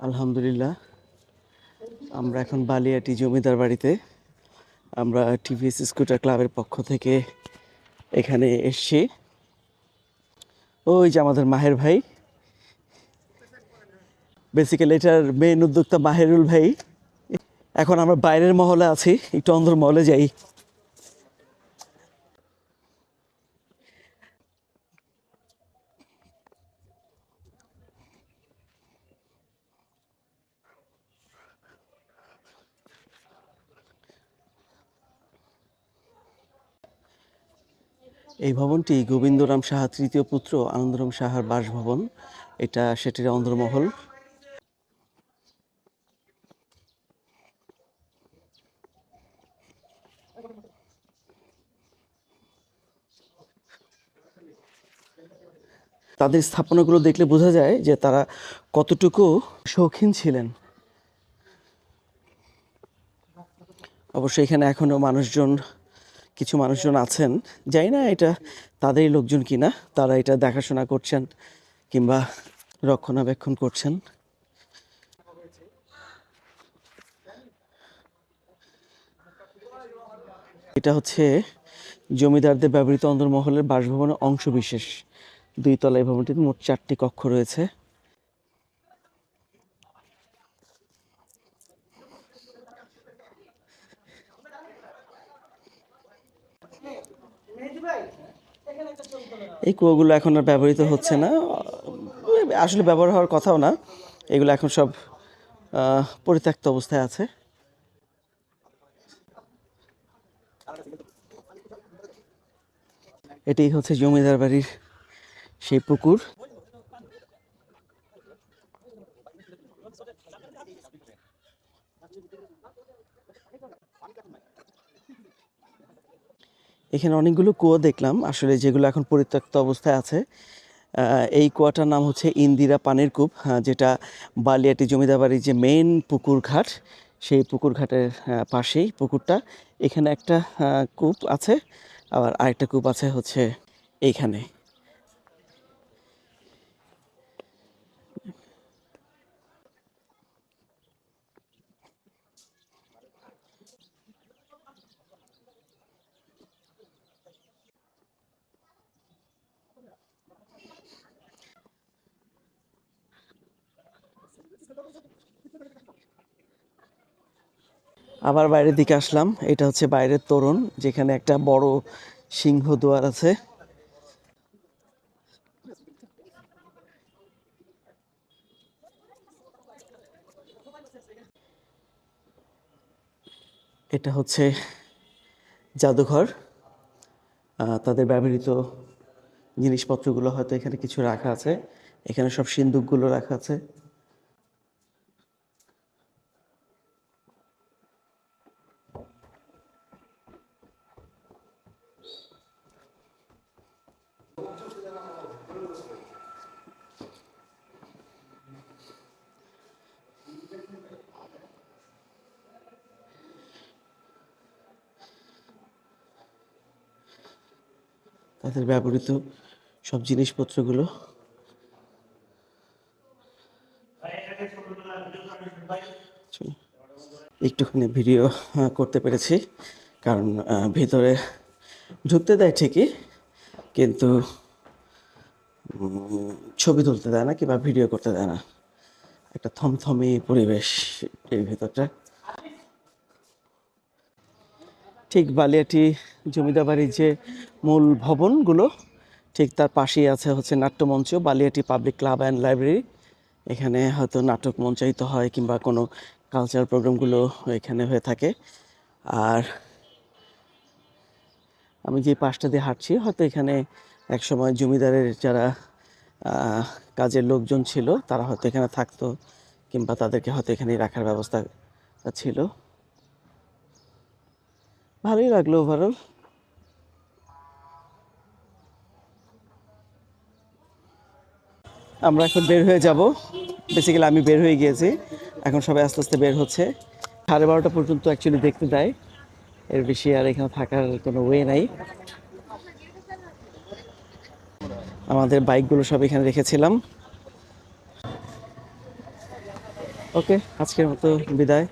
আলহামদুলিল্লাহ। আমরা এখন বালিয়াটি জমিদার বাড়িতে। আমরা টিভিএস স্কুটার ক্লাবের পক্ষ থেকে এখানে এসছি। ওই যে আমাদের মাহের ভাই। বেসিক্যালি এটার মেন উদ্যোক্তা মাহেরুল ভাই। এখন আমরা বাইরের মহলে আছি, একটু অন্দর মহলে যাই। এই ভবনটি গোবিন্দরাম সাহা তৃতীয় পুত্র আনন্দরাম সাহার বাসভবন। এটা সেটির অন্দরমহল। তাদের স্থাপনাগুলো দেখলে বোঝা যায় যে তারা কতটুকু শৌখিন ছিলেন। অবশ্যই এখানে এখনও মানুষজন কিছু মানুষজন আছেন যাই না এটা তাদেরই লোকজন কিনা, তারা এটা দেখাশোনা করছেন কিংবা রক্ষণাবেক্ষণ করছেন। এটা হচ্ছে জমিদারদের ব্যবহৃত অন্দরমহলের বাসভবনের অংশ বিশেষ দুই তলা এই ভবনটিতে মোট চারটি কক্ষ রয়েছে। এই কুয়োগুলো এখন আর ব্যবহৃত হচ্ছে না। আসলে ব্যবহার হওয়ার কথাও না। এগুলো এখন সব পরিত্যক্ত অবস্থায় আছে। এটাই হচ্ছে জমিদার বাড়ির সেই পুকুর। এখানে অনেকগুলো কুয়া দেখলাম, আসলে যেগুলো এখন পরিত্যক্ত অবস্থায় আছে। এই কুয়াটার নাম হচ্ছে ইন্দিরা পানের কূপ যেটা বালিয়াটি জমিদাবাড়ির যে মেন পুকুর ঘাট, সেই পুকুর ঘাটের পাশেই পুকুরটা। এখানে একটা কূপ আছে, আবার আরেকটা কূপ আছে হচ্ছে এইখানে। আবার বাইরের দিকে আসলাম। এটা হচ্ছে বাইরের তোরণ, যেখানে একটা বড় সিংহ দুয়ার আছে। এটা হচ্ছে জাদুঘর। তাদের ব্যবহৃত জিনিসপত্রগুলো হয়তো এখানে কিছু রাখা আছে। এখানে সব সিন্দুকগুলো রাখা আছে। তাদের ব্যবহৃত সব জিনিসপত্রগুলো। একটুখানি ভিডিও করতে পেরেছি, কারণ ভিতরে ঢুকতে দেয় ঠিকই, কিন্তু ছবি তুলতে দেয় না কিংবা ভিডিও করতে দেয় না। একটা থমথমে পরিবেশ এই ভেতরটা। ঠিক বালিয়াটি জমিদার বাড়ির যে মূল ভবনগুলো, ঠিক তার পাশেই আছে হচ্ছে নাট্যমঞ্চ, Baliati public club and library এখানে হয়তো নাটক মঞ্চায়িত হয় কিংবা কোনো কালচারাল প্রোগ্রামগুলো এখানে হয়ে থাকে। আর আমি যে পাশটা দিয়ে হাঁটছি, হয়তো এখানে একসময় জমিদারের যারা কাজের লোকজন ছিল, তারা হয়তো এখানে থাকতো কিংবা তাদেরকে হয়তো এখানে রাখার ব্যবস্থা ছিল। ভালোই লাগল ওভারঅল আমরা এখন বের হয়ে যাব। বেসিক্যালি আমি বের হয়ে গিয়েছি। এখন সবাই আস্তে আস্তে বের হচ্ছে। সাড়ে বারোটা পর্যন্ত অ্যাকচুয়ালি দেখতে দেয় এর বেশি আর এখানে থাকার কোনো ওয়ে নাই। আমাদের বাইকগুলো সব এখানে রেখেছিলাম। ওকে আজকের মতো বিদায়।